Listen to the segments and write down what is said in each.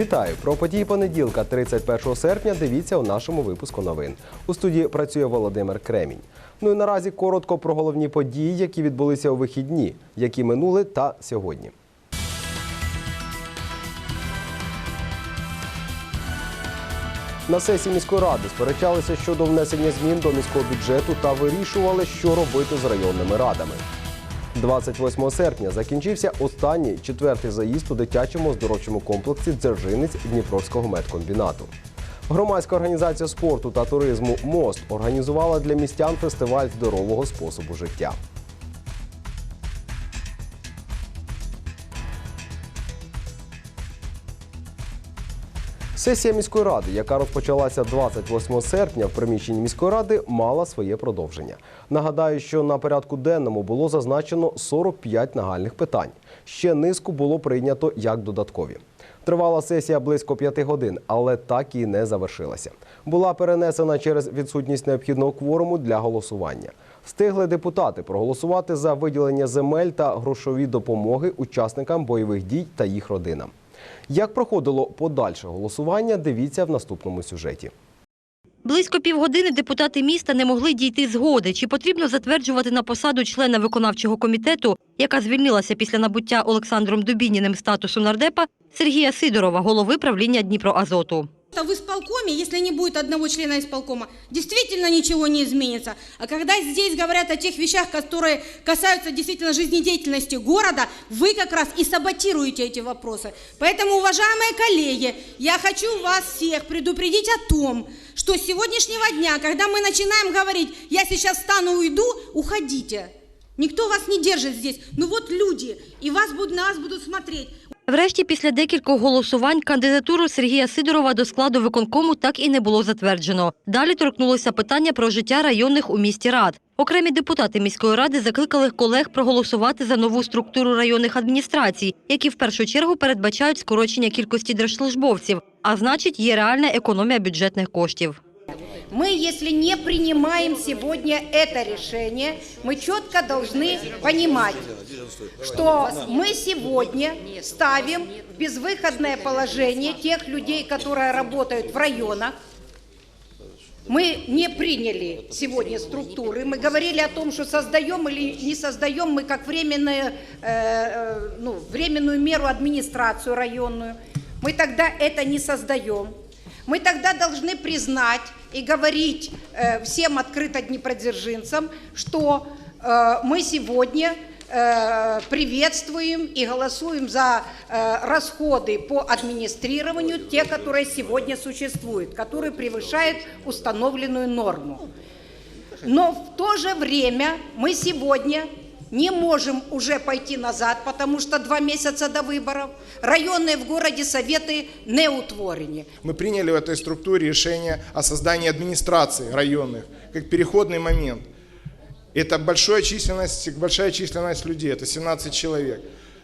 Вітаю! Про події понеділка, 31 серпня. Дивіться у нашому випуску новин. У студії працює Володимир Кремінь. Ну і наразі коротко про головні події, які відбулися у вихідні, які минули та сьогодні. На сесії міської ради сперечалися щодо внесення змін до міського бюджету та вирішували, що робити з районними радами. 28 серпня закінчився останній четвертий заїзд у дитячому оздоровчому комплексі Дзержинець Дніпровського медкомбінату. Громадська організація спорту та туризму Мост організувала для містян фестиваль здорового способу життя. Сесія міської ради, яка розпочалася 28 серпня в приміщенні міської ради, мала своє продовження. Нагадаю, що на порядку денному було зазначено 45 нагальних питань. Ще низку було прийнято як додаткові. Тривала сесія близько п'яти годин, але так і не завершилася. Була перенесена через відсутність необхідного кворуму для голосування. Встигли депутати проголосувати за виділення земель та грошові допомоги учасникам бойових дій та їх родинам. Як проходило подальше голосування, дивіться в наступному сюжеті. Близько півгодини депутати міста не могли дійти згоди, чи потрібно затверджувати на посаду члена виконавчого комітету, яка звільнилася після набуття Олександром Дубініним статусу нардепа, Сергія Сидорова, голови правління Дніпроазоту. В исполкоме, если не будет одного члена исполкома, действительно ничего не изменится. А когда здесь говорят о тех вещах, которые касаются действительно жизнедеятельности города, вы как раз и саботируете эти вопросы. Поэтому, уважаемые коллеги, я хочу вас всех предупредить о том, что с сегодняшнего дня, когда мы начинаем говорить, я сейчас встану уйду, уходите. Никто вас не держит здесь. Ну вот люди, и вас будут, на вас будут смотреть. Врешті, після декількох голосувань, кандидатуру Сергія Сидорова до складу виконкому так і не було затверджено. Далі торкнулося питання про життя районних у місті рад. Окремі депутати міської ради закликали колег проголосувати за нову структуру районних адміністрацій, які в першу чергу передбачають скорочення кількості держслужбовців, а значить, є реальна економія бюджетних коштів. Мы, если не принимаем сегодня это решение, мы четко должны понимать, что мы сегодня ставим в безвыходное положение тех людей, которые работают в районах. Мы не приняли сегодня структуры. Мы говорили о том, что создаем или не создаем мы как временную, э, э, ну, временную меру администрацию районную. Мы тогда это не создаем. Мы тогда должны признать и говорить э, всем открыто днепродзержинцам, что э, мы сегодня э, приветствуем и голосуем за э, расходы по администрированию, те, которые сегодня существуют, которые превышают установленную норму. Но в то же время мы сегодня не можем уже пойти назад, потому что два месяца до выборов. Районные в городе советы не утворені. Мы приняли в этой структуре решение о создании администрации районных как переходный момент. Это большая численность, большая численность людей, это 17 человек.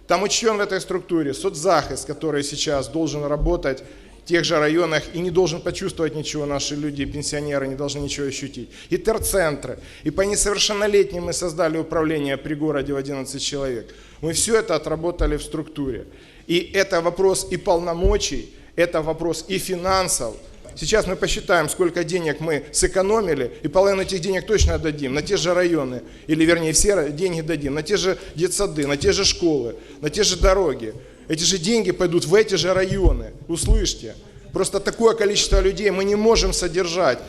Там учтен в этой структуре соцзахист, который сейчас должен работать в тех же районах и не должен почувствовать ничего, наши люди, пенсионеры не должны ничего ощутить. И терцентры. И по несовершеннолетним мы создали управление при городе в 11 человек. Мы все это отработали в структуре. И это вопрос и полномочий, это вопрос и финансов. Сейчас мы посчитаем, сколько денег мы сэкономили, и половину этих денег точно отдадим на те же районы, или вернее все деньги дадим, на те же детсады, на те же школы, на те же дороги. Эти же деньги пойдут в эти же районы, услышьте. Просто такое количество людей мы не можем содержать.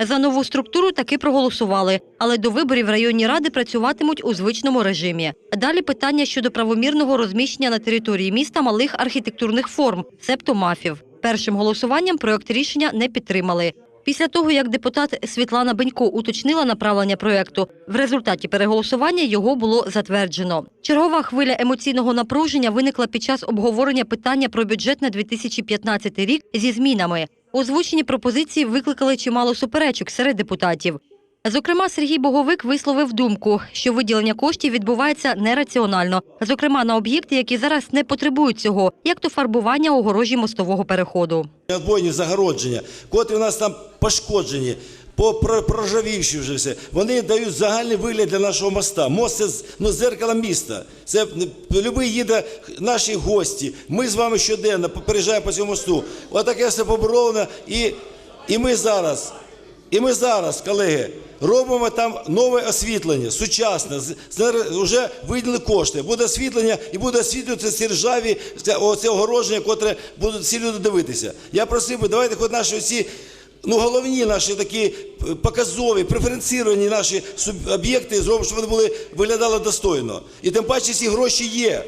За нову структуру таки проголосували, але до виборів районні ради працюватимуть у звичному режимі. Далі питання щодо правомірного розміщення на території міста малих архітектурних форм, себто мафів. Першим голосуванням проект рішення не підтримали. Після того, як депутат Світлана Бенько уточнила направлення проекту, в результаті переголосування його було затверджено. Чергова хвиля емоційного напруження виникла під час обговорення питання про бюджет на 2015 рік зі змінами. Озвучені пропозиції викликали чимало суперечок серед депутатів. Зокрема, Сергій Боговик висловив думку, що виділення коштів відбувається нераціонально. Зокрема, на об'єкти, які зараз не потребують цього, як то фарбування огорожі мостового переходу. Отбойні загородження, котрі у нас там пошкоджені, по вже все, вони дають загальний вигляд для нашого моста. Мост це ну, зеркало міста. Це любий їде наші гості. Ми з вами щоденно переїжджаємо по цьому мосту. Отаке все поборовано. І, і ми зараз, і ми зараз, колеги, робимо там нове освітлення, сучасне. Вже виділили кошти. Буде освітлення і буде освітлюватися ці ржаві, оце огородження, котре будуть всі люди дивитися. Я просив би, давайте хоч наші ці. Ну, головні наші такі показові, преференційовані наші об'єкти зробимо, щоб вони були виглядали достойно. І тим паче ці гроші є.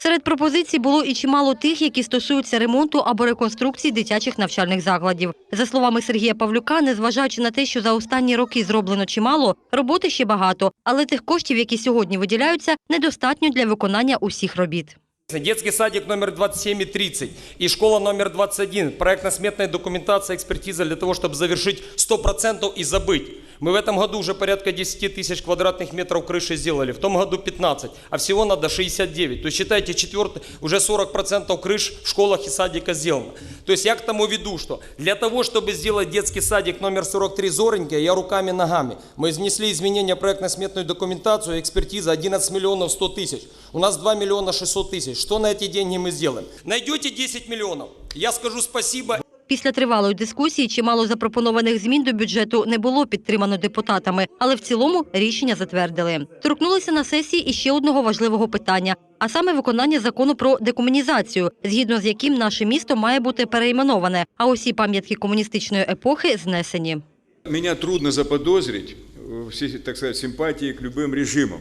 Серед пропозицій було і чимало тих, які стосуються ремонту або реконструкції дитячих навчальних закладів. За словами Сергія Павлюка, незважаючи на те, що за останні роки зроблено чимало, роботи ще багато, але тих коштів, які сьогодні виділяються, недостатньо для виконання усіх робіт. Детский садик номер 27 и 30 и школа номер 21. Проектно-сметная документация, экспертиза для того, чтобы завершить 100% и забыть. Мы в этом году уже порядка 10 тысяч квадратных метров крыши сделали, в том году 15, а всего надо 69. То есть считайте, четвертый, уже 40% крыш в школах и садика сделано. То есть я к тому веду, что для того, чтобы сделать детский садик номер 43 Зореньке, я руками-ногами. Мы внесли изменения проектно-сметную документацию, экспертиза 11 миллионов 100 тысяч. У нас 2 миллиона 600 тысяч. Что на эти деньги мы сделаем? Найдете 10 миллионов, я скажу спасибо Після тривалої дискусії чимало запропонованих змін до бюджету не було підтримано депутатами, але в цілому рішення затвердили. Торкнулися на сесії і ще одного важливого питання, а саме виконання закону про декомунізацію, згідно з яким наше місто має бути перейменоване, а усі пам'ятки комуністичної епохи знесені. Меня трудно заподозрить в всей, так сказать, симпатии к любым режимам.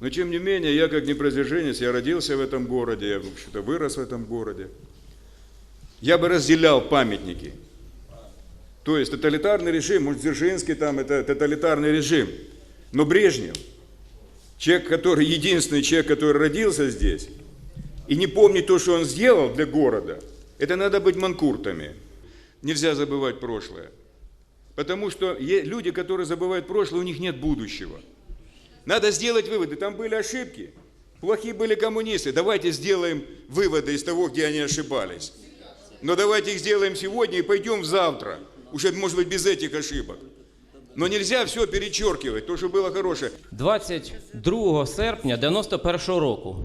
Но тем не менее, я как непродвиженец, я родился в этом городе, я, в общем-то, вырос в этом городе. Я бы разделял памятники. То есть тоталитарный режим, может, Дзержинский там, это тоталитарный режим. Но Брежнев, человек, который, единственный человек, который родился здесь, и не помнит то, что он сделал для города, это надо быть манкуртами. Нельзя забывать прошлое. Потому что люди, которые забывают прошлое, у них нет будущего. Надо сделать выводы. Там были ошибки. Плохие были коммунисты. Давайте сделаем выводы из того, где они ошибались. Но давайте их сделаем сегодня и пойдем завтра. Уже, может быть, без этих ошибок. Но нельзя все перечеркивать, то, что было хорошее. 22 серпня 91 року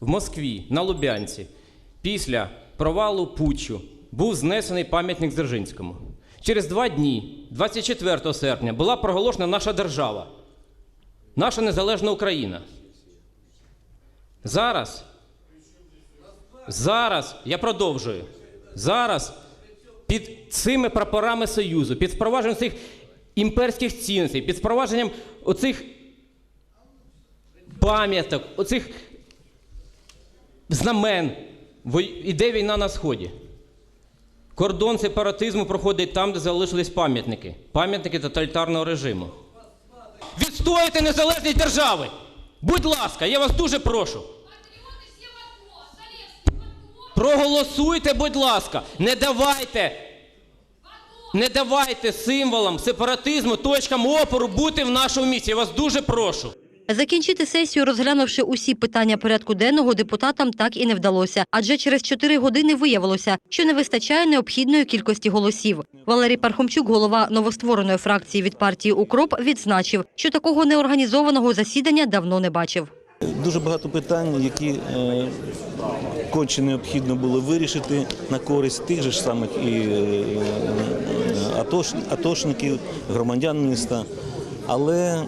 в Москві на Лубянці після провалу путчу був знесений пам'ятник Дзержинському. Через два дні, 24 серпня, була проголошена наша держава, наша незалежна Україна. Зараз, зараз, я продовжую, зараз під цими прапорами Союзу, під впровадженням цих імперських цінностей, під впровадженням оцих пам'яток, оцих знамен, іде війна на сході. Кордон сепаратизму проходить там, де залишились пам'ятники, пам'ятники тоталітарного режиму. Відстояти незалежність держави! Будь ласка, я вас дуже прошу. Проголосуйте, будь ласка, не давайте, не давайте символам сепаратизму, точкам опору бути в нашому місті. Я вас дуже прошу. Закінчити сесію, розглянувши усі питання порядку денного, депутатам так і не вдалося, адже через чотири години виявилося, що не вистачає необхідної кількості голосів. Валерій Пархомчук, голова новоствореної фракції від партії Укроп, відзначив, що такого неорганізованого засідання давно не бачив. Дуже багато питань, які е, конче необхідно було вирішити на користь тих же ж самих і е, атошників, громадян міста. Але е,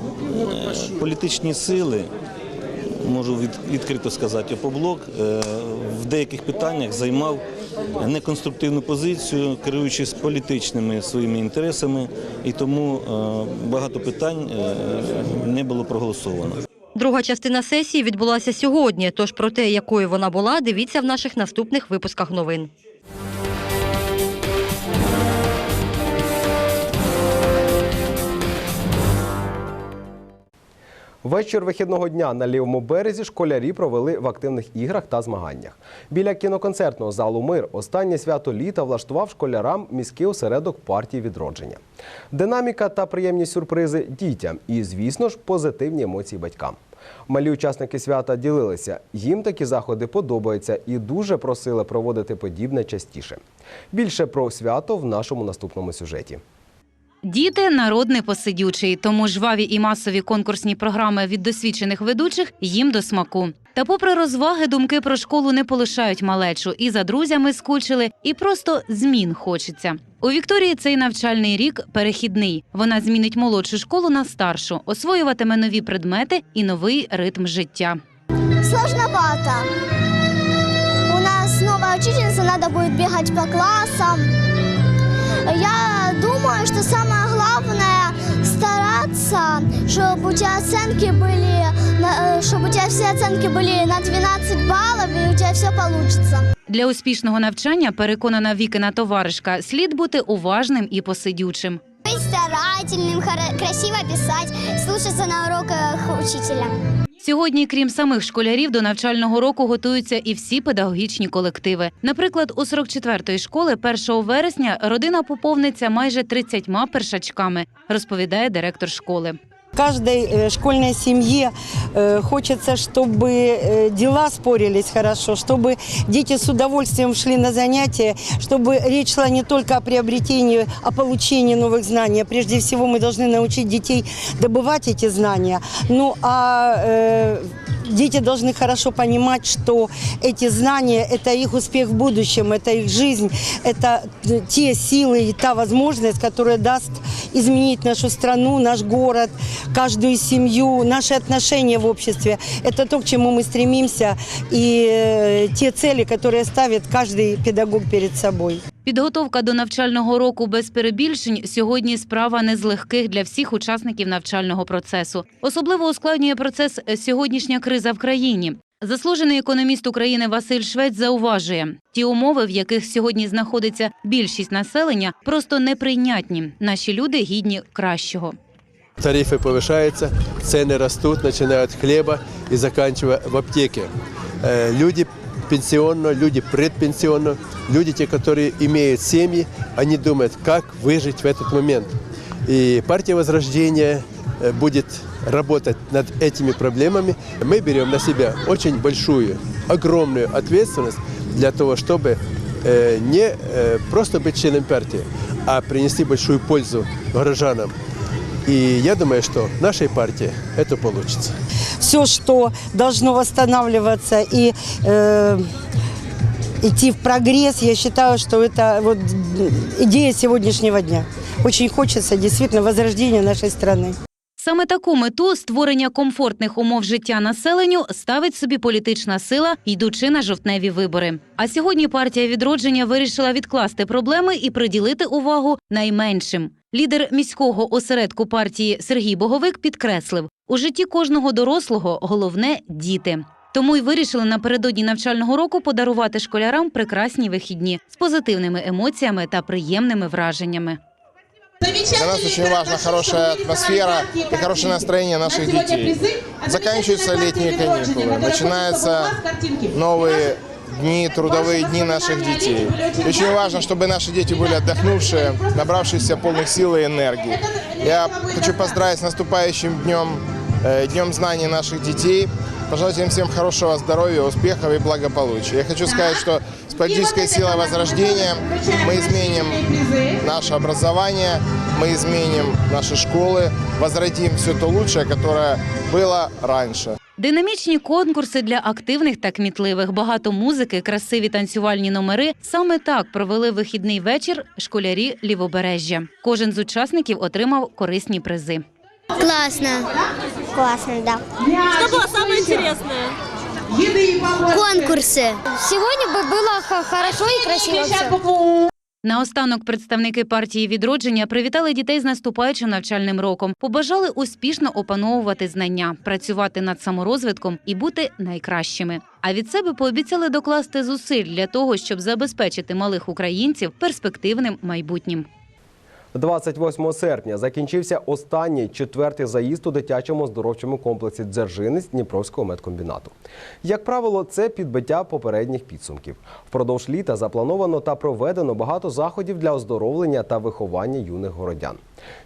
політичні сили, можу відкрито сказати, опоблок е, в деяких питаннях займав неконструктивну позицію, керуючись політичними своїми інтересами, і тому е, багато питань е, не було проголосовано. Друга частина сесії відбулася сьогодні. Тож про те, якою вона була, дивіться в наших наступних випусках новин. Вечір вихідного дня на лівому березі школярі провели в активних іграх та змаганнях. Біля кіноконцертного залу Мир останнє свято літа влаштував школярам міський осередок партії відродження. Динаміка та приємні сюрпризи дітям і, звісно ж, позитивні емоції батькам. Малі учасники свята ділилися. Їм такі заходи подобаються і дуже просили проводити подібне частіше. Більше про свято в нашому наступному сюжеті. Діти народ не посидючий, тому жваві і масові конкурсні програми від досвідчених ведучих їм до смаку. Та, попри розваги, думки про школу не полишають малечу і за друзями скучили, і просто змін хочеться. У Вікторії цей навчальний рік перехідний. Вона змінить молодшу школу на старшу, освоюватиме нові предмети і новий ритм життя. Сложновато. У нас новая учительница, надо будет бегать по классам. Я думаю, что самое главное стараться, чтобы у тебя оценки были, на- э, чтобы у тебя все оценки были на 12 баллов, и у тебя все получится. Для успішного навчання, переконана Вікина товаришка, слід бути уважним і посидючим. Быть старательным, хоро- красиво писать, слушаться на уроках учителя. Сьогодні, крім самих школярів, до навчального року готуються і всі педагогічні колективи. Наприклад, у 44-ї школи 1 вересня родина поповниться майже 30 першачками, розповідає директор школи каждой э, школьной семье э, хочется, чтобы э, дела спорились хорошо, чтобы дети с удовольствием шли на занятия, чтобы речь шла не только о приобретении, о получении новых знаний. А Прежде всего мы должны научить детей добывать эти знания. Ну а э, дети должны хорошо понимать, что эти знания – это их успех в будущем, это их жизнь, это э, те силы и та возможность, которая даст изменить нашу страну, наш город, каждую семью, наши отношения в обществе. Это то, к чему мы стремимся, и э, те цели, которые ставит каждый педагог перед собой. Підготовка до навчального року без перебільшень сьогодні справа не з легких для всіх учасників навчального процесу. Особливо ускладнює процес сьогоднішня криза в країні. Заслужений економіст України Василь Швець зауважує, ті умови, в яких сьогодні знаходиться більшість населення, просто неприйнятні. Наші люди гідні кращого. Тарифы повышаются, цены растут, начиная от хлеба и заканчивая в аптеке. Э, Люди пенсионно, люди предпенсионно, люди, те, которые имеют семьи, они думают, как выжить в этот момент. И партия Возрождения э, будет работать над этими проблемами. Мы берем на себя очень большую, огромную ответственность для того, чтобы э, не э, просто быть членом партии, а принести большую пользу горожанам. И я думаю, что нашей партии это получится. Все, что должно восстанавливаться и э, идти в прогресс, я считаю, что это вот идея сегодняшнего дня. Очень хочется действительно возрождения нашей страны. Саме таку мету створення комфортних умов життя населенню ставить собі політична сила, йдучи на жовтневі вибори. А сьогодні партія відродження вирішила відкласти проблеми і приділити увагу найменшим. Лідер міського осередку партії Сергій Боговик підкреслив: у житті кожного дорослого головне діти. Тому й вирішили напередодні навчального року подарувати школярам прекрасні вихідні з позитивними емоціями та приємними враженнями. Для нас очень важна хорошая атмосфера и хорошее настроение наших детей. Заканчиваются летние каникулы, начинаются новые дни, трудовые дни наших детей. Очень важно, чтобы наши дети были отдохнувшие, набравшиеся полных сил и энергии. Я хочу поздравить с наступающим днем, э, днем знаний наших детей. Пожелать им всем хорошего здоровья, успехов и благополучия. Я хочу сказать, что с политической силой Возрождения мы изменим наше образование, мы изменим наши школы, возродим все то лучшее, которое было раньше. Динамічні конкурси для активних та кмітливих, багато музики, красиві танцювальні номери. Саме так провели вихідний вечір школярі лівобережжя. Кожен з учасників отримав корисні призи. Классно. Классно, да. Что было самое интересное? Конкурсы. Сегодня бы было хорошо и красиво все. Наостанок представники партії відродження привітали дітей з наступаючим навчальним роком, побажали успішно опановувати знання, працювати над саморозвитком і бути найкращими. А від себе пообіцяли докласти зусиль для того, щоб забезпечити малих українців перспективним майбутнім. 28 серпня закінчився останній четвертий заїзд у дитячому оздоровчому комплексі Дзержинець Дніпровського медкомбінату. Як правило, це підбиття попередніх підсумків. Впродовж літа заплановано та проведено багато заходів для оздоровлення та виховання юних городян.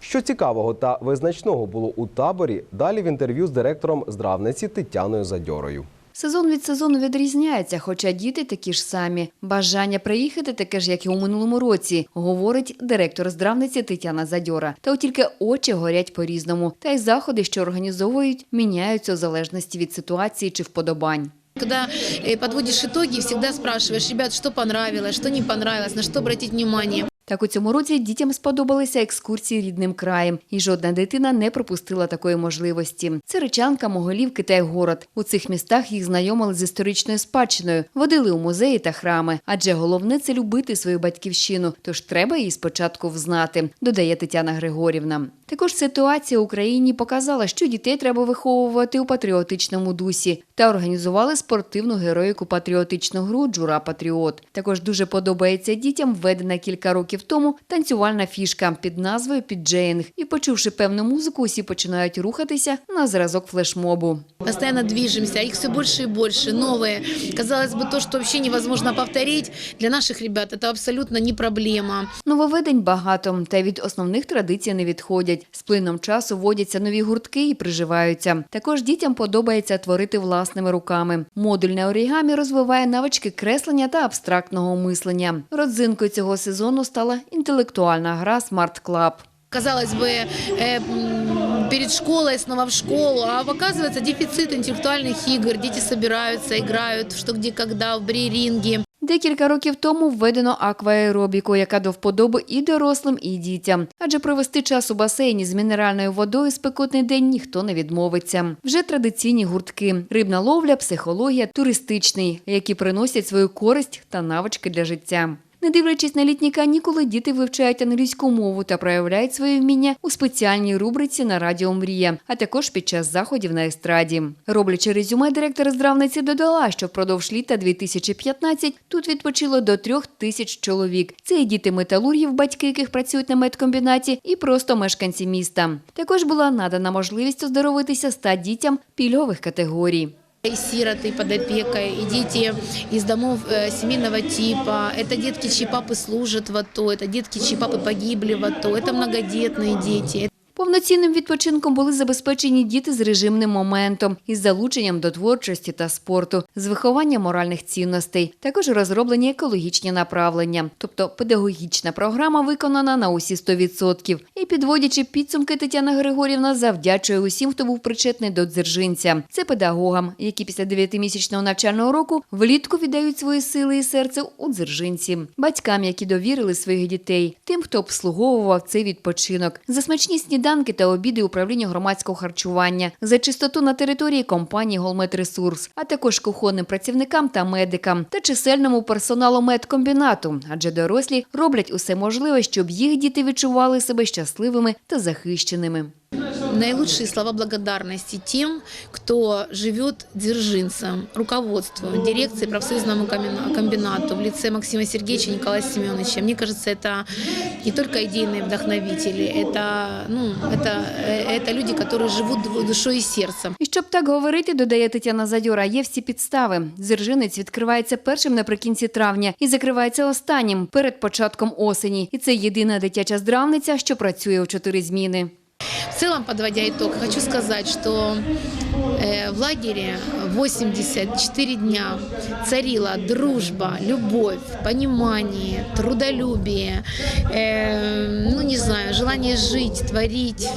Що цікавого та визначного було у таборі, далі в інтерв'ю з директором здравниці Тетяною Задьорою. Сезон від сезону відрізняється, хоча діти такі ж самі. Бажання приїхати таке ж, як і у минулому році, говорить директор здравниці Тетяна Задьора. Та от тільки очі горять по-різному. Та й заходи, що організовують, міняються у залежності від ситуації чи вподобань. Когда э, подводишь итоги, всегда спрашиваешь, ребят, что понравилось, что не понравилось, на что обратить внимание. Так у цьому році дітям сподобалися екскурсії рідним краєм, і жодна дитина не пропустила такої можливості. Це Речанка, Моголівки та Город. У цих містах їх знайомили з історичною спадщиною, водили у музеї та храми. Адже головне це любити свою батьківщину, тож треба її спочатку взнати, додає Тетяна Григорівна. Також ситуація в Україні показала, що дітей треба виховувати у патріотичному дусі та організували спортивну героїку патріотичну гру Джура Патріот. Також дуже подобається дітям введена кілька років тому танцювальна фішка під назвою Підджеїнг. І почувши певну музику, усі починають рухатися на зразок флешмобу. Постоянно движемся, их все больше и больше, новые. Казалось бы, то, что вообще невозможно повторить, для наших ребят это абсолютно не проблема. Нововведень багато, та й від основних традицій не відходять. З плином часу вводяться нові гуртки і приживаються. Також дітям подобається творити власними руками. Модульне орігамі розвиває навички креслення та абстрактного мислення. Родзинкою цього сезону стала інтелектуальна гра Smart Club. Казалось бы, э, м, перед школой снова в школу, а оказывается дефицит интеллектуальных игр. Дети собираются, играют, что где когда, в брейринге. Декілька років тому введено акваеробіку, яка до вподоби і дорослим, і дітям. Адже провести час у басейні з мінеральною водою спекотний день ніхто не відмовиться. Вже традиційні гуртки: рибна ловля, психологія, туристичний, які приносять свою користь та навички для життя. Не дивлячись на літні канікули, діти вивчають англійську мову та проявляють своє вміння у спеціальній рубриці на радіо Мрія, а також під час заходів на естраді. Роблячи резюме, директор здравниці додала, що впродовж літа 2015 тут відпочило до трьох тисяч чоловік. Це і діти металургів, батьки яких працюють на медкомбінаті, і просто мешканці міста. Також була надана можливість оздоровитися ста дітям пільгових категорій. И сироты под опекой, и дети из домов э, семейного типа. Это детки, чьи папы служат в АТО, это детки, чьи папы погибли в АТО, это многодетные дети. Повноцінним відпочинком були забезпечені діти з режимним моментом із залученням до творчості та спорту, з вихованням моральних цінностей. Також розроблені екологічні направлення, тобто педагогічна програма виконана на усі 100%. І підводячи підсумки, Тетяна Григорівна завдячує усім, хто був причетний до дзержинця. Це педагогам, які після 9-місячного навчального року влітку віддають свої сили і серце у дзержинці, батькам, які довірили своїх дітей, тим, хто обслуговував цей відпочинок, за смачні сніданки та обіди управління громадського харчування, за чистоту на території компанії Голметресурс, а також кухонним працівникам та медикам та чисельному персоналу медкомбінату, адже дорослі роблять усе можливе, щоб їх діти відчували себе щасливими та захищеними. Наилучшие слова благодарности тем, кто живет дзержинцем, руководству, дирекции профсоюзному комбина- комбинату в лице Максима Сергеевича и Николая Семеновича. Мне кажется, это не только идейные вдохновители, это, ну, это, э, это люди, которые живут душой и сердцем. І щоб так говорити, додає Тетяна Задьора, є всі підстави. Дзержинець відкривається першим наприкінці травня і закривається останнім перед початком осені. І це єдина дитяча здравниця, що працює у чотири зміни. Целом, подводя итог, хочу сказать, что э, в лагере 84 дня царила дружба, любовь, понимание, трудолюбие, э, ну не знаю, желание жить, творить.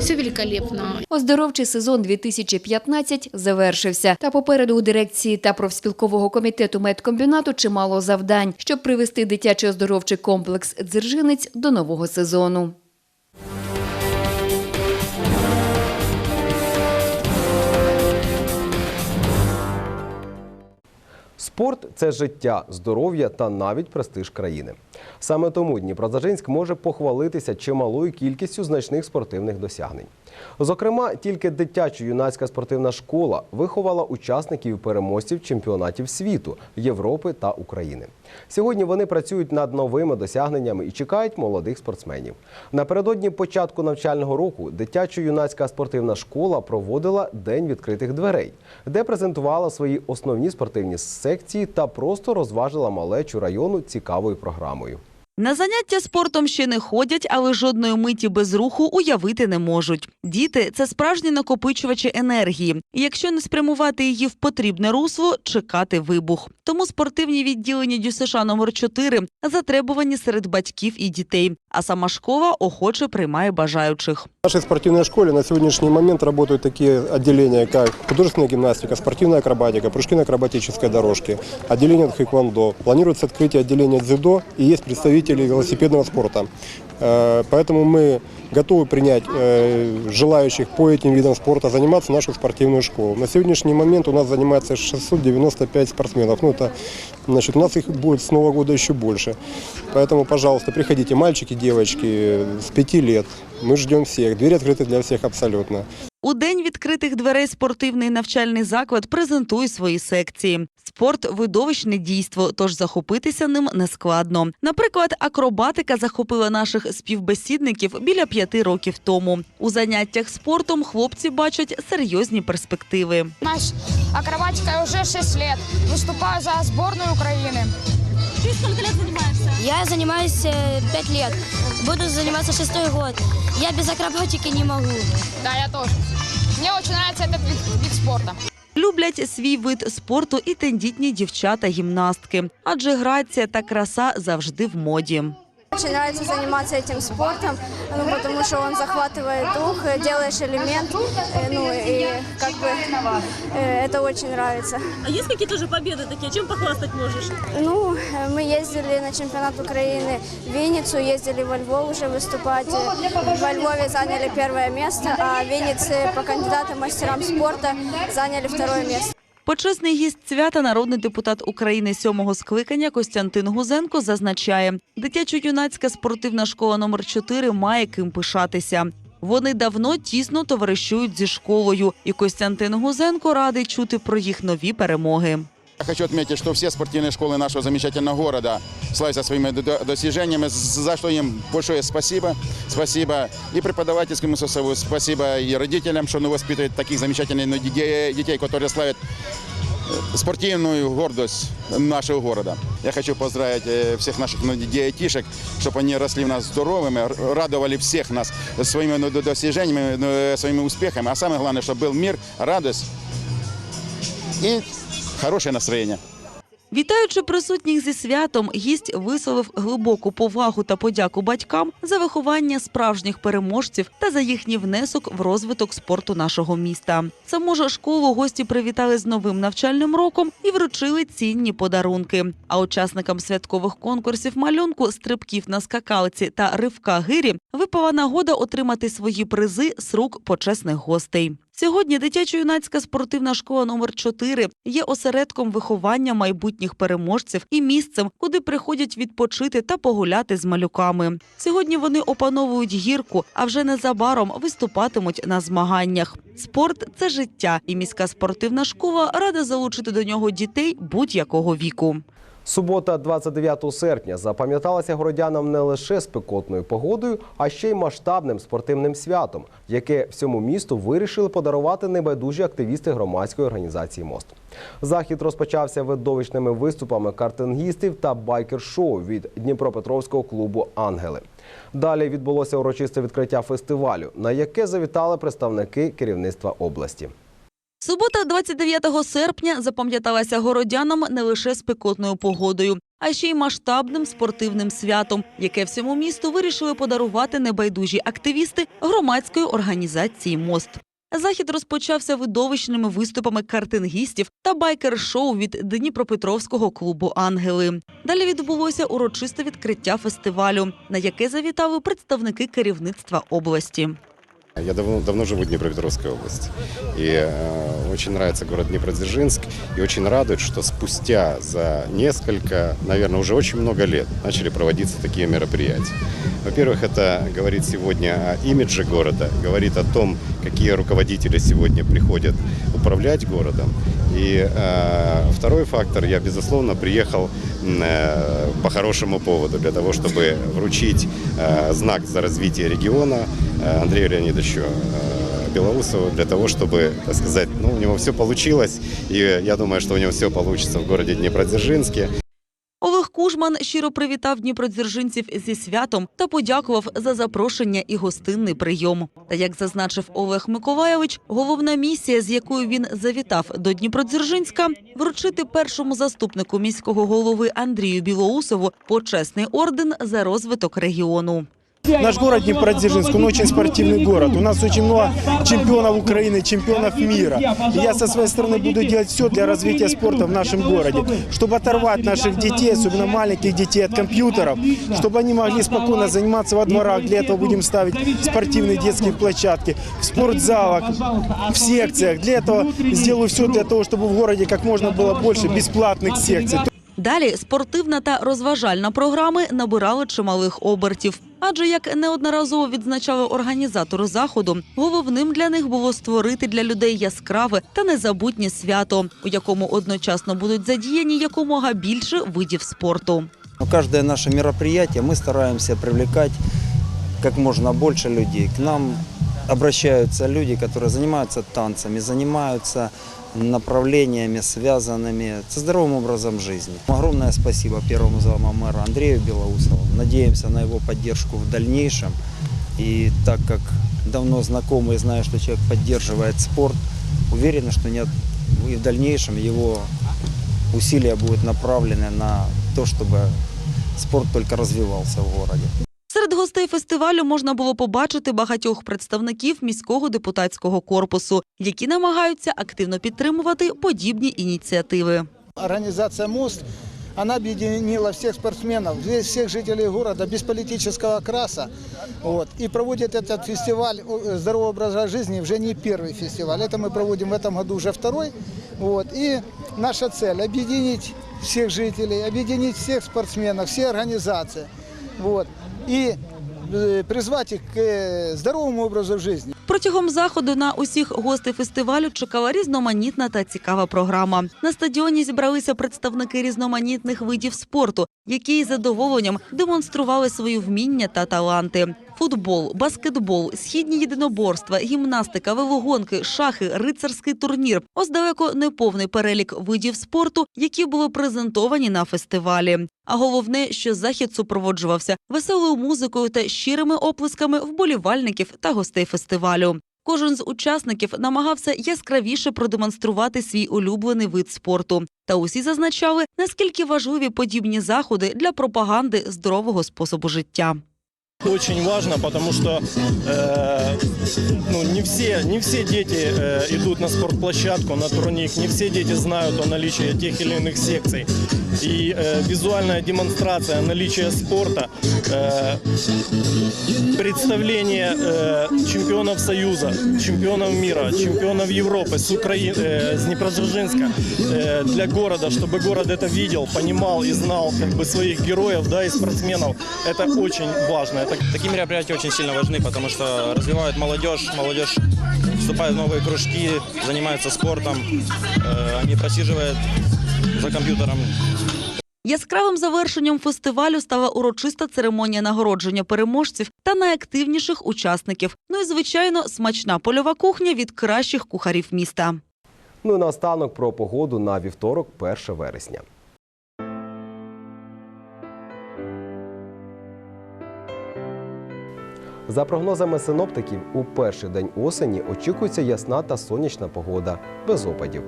Все великолепно. Оздоровчий сезон 2015 завершився. Та попереду у дирекції та профспілкового комітету медкомбінату чимало завдань, щоб привести дитячий оздоровчий комплекс «Дзержинець» до нового сезону. Спорт це життя, здоров'я та навіть престиж країни. Саме тому Дніпродзержинськ може похвалитися чималою кількістю значних спортивних досягнень. Зокрема, тільки дитячо-юнацька спортивна школа виховала учасників переможців чемпіонатів світу, Європи та України. Сьогодні вони працюють над новими досягненнями і чекають молодих спортсменів. Напередодні початку навчального року дитячо-юнацька спортивна школа проводила День відкритих дверей, де презентувала свої основні спортивні секції та просто розважила малечу району цікавою програмою. На заняття спортом ще не ходять, але жодної миті без руху уявити не можуть. Діти це справжні накопичувачі енергії. І якщо не спрямувати її в потрібне русло, чекати вибух. Тому спортивні відділення ДЮСШ номер 4 затребувані серед батьків і дітей. А сама школа охоче приймає бажаючих. В нашей спортивной школе на сегодняшний момент работают такие отделения, как художественная гимнастика, спортивная акробатика, прыжки на акробатической дорожке, отделение тхэквондо. Планируется открытие отделения дзюдо и есть представители велосипедного спорта. Э, Поэтому мы готовы принять э, желающих по этим видам спорта заниматься в нашу спортивную школу. На сегодняшний момент у нас занимается 695 спортсменов. Ну, это, значит, у нас их будет с Нового года еще больше. Поэтому, пожалуйста, приходите, мальчики, девочки, с 5 лет. Мы ждем всех. Двери открыты для всех абсолютно. У день відкритих дверей спортивний навчальний заклад презентує свої секції. Спорт видовищне дійство, тож захопитися ним не складно. Наприклад, акробатика захопила наших співбесідників біля п'яти років тому. У заняттях спортом хлопці бачать серйозні перспективи. Наш акробатика уже 6 лет. Выступаю за сборную Украины. Ты сколько лет занимаешься? Я занимаюсь 5 лет. Буду заниматься шестой год. Я без акробатики не могу. Да, я тоже. Мне очень нравится этот вид, вид спорта. Люблять свій вид спорту і тендітні дівчата-гімнастки, адже грація та краса завжди в моді. Очень нравится заниматься этим спортом, ну, потому что он захватывает дух, э, делаешь элемент, э, ну и как бы э, это очень нравится. А есть какие-то же победы такие? Чем похвастать можешь? Ну, э, мы ездили на чемпионат Украины в Винницу, ездили во Львов уже выступать. Э, Во Львове заняли первое место, а в Виннице по кандидатам мастерам спорта заняли второе место. Почесний гість свята, народний депутат України сьомого скликання Костянтин Гузенко зазначає, дитячо-юнацька спортивна школа номер 4 має ким пишатися. Вони давно тісно товаришують зі школою, і Костянтин Гузенко радий чути про їх нові перемоги. Я хочу отметить, что все спортивные школы нашего замечательного города славятся своими до- достижениями, за что им большое спасибо. Спасибо и преподавательскому составу, спасибо и родителям, что ну, воспитывают таких замечательных ну, детей, детей, которые славят э, спортивную гордость нашего города. Я хочу поздравить э, всех наших ну, детишек, чтобы они росли у нас здоровыми, р- радовали всех нас своими ну, достижениями, ну, э, своими успехами. А самое главное, чтобы был мир, радость и хорошее настроение. Вітаючи присутніх зі святом, гість висловив глибоку повагу та подяку батькам за виховання справжніх переможців та за їхній внесок в розвиток спорту нашого міста. Саму ж школу гості привітали з новим навчальним роком і вручили цінні подарунки. А учасникам святкових конкурсів малюнку, стрибків на скакалці та ривка гирі випала нагода отримати свої призи з рук почесних гостей. Сьогодні дитячо-юнацька спортивна школа номер 4 є осередком виховання майбутніх переможців і місцем, куди приходять відпочити та погуляти з малюками. Сьогодні вони опановують гірку, а вже незабаром виступатимуть на змаганнях. Спорт це життя, і міська спортивна школа рада залучити до нього дітей будь-якого віку. Субота, 29 серпня, запам'яталася городянам не лише спекотною погодою, а ще й масштабним спортивним святом, яке всьому місту вирішили подарувати небайдужі активісти громадської організації Мост. Захід розпочався видовищними виступами картингістів та байкер-шоу від Дніпропетровського клубу Ангели. Далі відбулося урочисте відкриття фестивалю, на яке завітали представники керівництва області. Субота, 29 серпня, запам'яталася городянам не лише спекотною погодою, а ще й масштабним спортивним святом, яке всьому місту вирішили подарувати небайдужі активісти громадської організації Мост. Захід розпочався видовищними виступами картингістів та байкер-шоу від Дніпропетровського клубу Ангели. Далі відбулося урочисте відкриття фестивалю, на яке завітали представники керівництва області. Я давно, давно живу в Днепропетровской области. И э, очень нравится город Днепродзержинск. И очень радует, что спустя за несколько, наверное, уже очень много лет начали проводиться такие мероприятия. Во-первых, это говорит сегодня о имидже города, говорит о том, какие руководители сегодня приходят управлять городом. И э, второй фактор, я, безусловно, приехал э, по хорошему поводу, для того, чтобы вручить э, знак за развитие региона э, Андрею Леонидовичу э, Белоусову, для того, чтобы, так сказать, ну, у него все получилось, и я думаю, что у него все получится в городе Днепродзержинске. Олег Кужман щиро привітав дніпродзержинців зі святом та подякував за запрошення і гостинний прийом. Та як зазначив Олег Миколайович, головна місія, з якою він завітав до Дніпродзержинська, вручити першому заступнику міського голови Андрію Білоусову почесний орден за розвиток регіону. Наш город Днепродзержинск, он очень спортивный город. У нас очень много чемпионов Украины, чемпионов мира. И я со своей стороны буду делать все для развития спорта в нашем городе, чтобы оторвать наших детей, особенно маленьких детей, от компьютеров, чтобы они могли спокойно заниматься во дворах. Для этого будем ставить спортивные детские площадки, в спортзалах, в секциях. Для этого сделаю все для того, чтобы в городе как можно было больше бесплатных секций. Далі спортивна та розважальна програми набирали чималих обертів. Адже як неодноразово відзначали організатори заходу, головним для них було створити для людей яскраве та незабутнє свято, у якому одночасно будуть задіяні якомога більше видів спорту. Но каждое наше мероприятие мы стараемся привлекать как можно больше людей. К нам обращаются люди, которые занимаются танцами, занимаются направлениями, связанными со здоровым образом жизни. Огромное спасибо первому заму мэра Андрею Белоусову. Надеемся на его поддержку в дальнейшем. И так как давно знакомы и знаю, что человек поддерживает спорт, уверены, что нет, и в дальнейшем его усилия будут направлены на то, чтобы спорт только развивался в городе. Серед гостей фестивалю можна було побачити багатьох представників міського депутатського корпусу, які намагаються активно підтримувати подібні ініціативи. Организация «Мост» она объединила всех спортсменов, весь- всех жителей города без политического окраса. Вот, и проводит этот фестиваль э, здорового образа жизни уже не первый фестиваль. Это мы проводим в этом году уже второй. Вот, и наша цель – объединить всех жителей, объединить всех спортсменов, все организации. Вот, и призвати призвать к э, здоровому образу жизни. Протягом заходу на усіх гостей фестивалю чекала різноманітна та цікава програма. На стадіоні зібралися представники різноманітних видів спорту, які із задоволенням демонстрували свої вміння та таланти. Футбол, баскетбол, східні єдиноборства, гімнастика, велогонки, шахи, рицарський турнір. Ось далеко не повний перелік видів спорту, які були презентовані на фестивалі. А головне, що захід супроводжувався веселою музикою та щирими оплесками вболівальників та гостей фестивалю. Кожен з учасників намагався яскравіше продемонструвати свій улюблений вид спорту. Та усі зазначали, наскільки важливі подібні заходи для пропаганди здорового способу життя. Очень важно, потому что э, ну, не, все, не все дети э, идут на спортплощадку, на турник, не все дети знают о наличии тех или иных секций. И э, визуальная демонстрация наличия спорта, э, представление э, чемпионов Союза, чемпионов мира, чемпионов Европы с Украины, э, с Днепродзержинска э, для города, чтобы город это видел, понимал и знал как бы своих героев, да, и спортсменов. Это очень важно. Это Такие мероприятия очень сильно важны, потому что развивают молодежь, молодежь вступает в новые кружки, занимается спортом, э, они просиживают за компьютером. Яскравим завершенням фестивалю стала урочиста церемонія нагородження переможців та найактивніших учасників. Ну і звичайно, смачна польова кухня від кращих кухарів міста. Ну і наостанок про погоду на вівторок, 1 вересня. За прогнозами синоптиків, у перший день осені очікується ясна та сонячна погода, без опадів.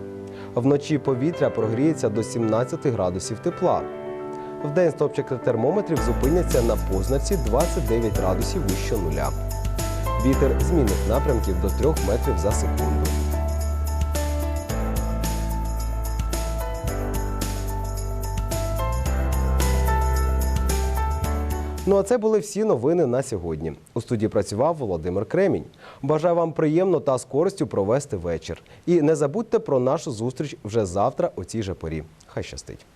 Вночі повітря прогріється до 17 градусів тепла. Вдень стопчики термометрів зупиняться на позначці 29 градусів вище нуля. Вітер змінних напрямків до 3 метрів за секунду. Ну а це були всі новини на сьогодні. У студії працював Володимир Кремінь. Бажаю вам приємно та з користю провести вечір. І не забудьте про нашу зустріч вже завтра у цій же порі. Хай щастить.